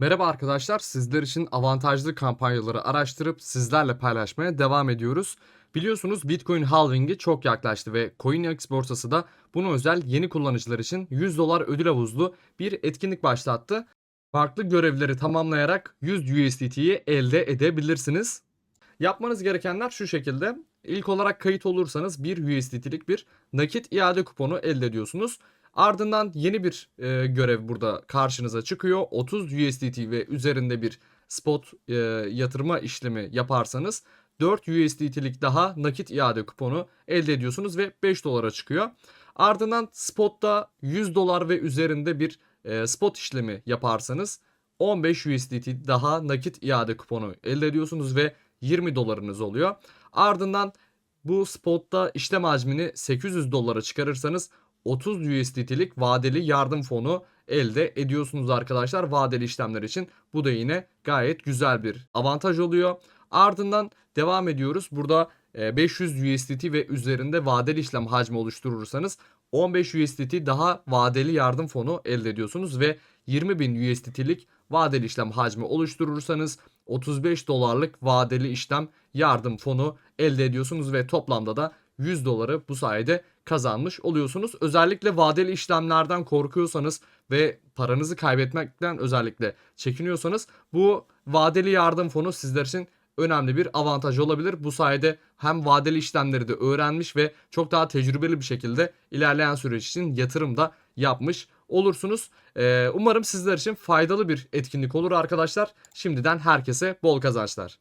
Merhaba arkadaşlar, sizler için avantajlı kampanyaları araştırıp sizlerle paylaşmaya devam ediyoruz. Biliyorsunuz Bitcoin halvingi çok yaklaştı ve CoinEx borsası da buna özel yeni kullanıcılar için 100 dolar ödül havuzlu bir etkinlik başlattı. Farklı görevleri tamamlayarak 100 USDT'yi elde edebilirsiniz. Yapmanız gerekenler şu şekilde. İlk olarak kayıt olursanız 1 USDT'lik bir nakit iade kuponu elde ediyorsunuz. Ardından yeni bir e, görev burada karşınıza çıkıyor. 30 USDT ve üzerinde bir spot e, yatırma işlemi yaparsanız 4 USDT'lik daha nakit iade kuponu elde ediyorsunuz ve 5 dolara çıkıyor. Ardından spotta 100 dolar ve üzerinde bir e, spot işlemi yaparsanız 15 USDT daha nakit iade kuponu elde ediyorsunuz ve 20 dolarınız oluyor. Ardından bu spotta işlem hacmini 800 dolara çıkarırsanız 30 USDT'lik vadeli yardım fonu elde ediyorsunuz arkadaşlar vadeli işlemler için. Bu da yine gayet güzel bir avantaj oluyor. Ardından devam ediyoruz. Burada e, 500 USDT ve üzerinde vadeli işlem hacmi oluşturursanız 15 USDT daha vadeli yardım fonu elde ediyorsunuz ve 20.000 USDT'lik vadeli işlem hacmi oluşturursanız 35 dolarlık vadeli işlem yardım fonu elde ediyorsunuz ve toplamda da 100 doları bu sayede kazanmış oluyorsunuz. Özellikle vadeli işlemlerden korkuyorsanız ve paranızı kaybetmekten özellikle çekiniyorsanız bu vadeli yardım fonu sizler için önemli bir avantaj olabilir. Bu sayede hem vadeli işlemleri de öğrenmiş ve çok daha tecrübeli bir şekilde ilerleyen süreç için yatırım da yapmış olursunuz. Ee, umarım sizler için faydalı bir etkinlik olur arkadaşlar. Şimdiden herkese bol kazançlar.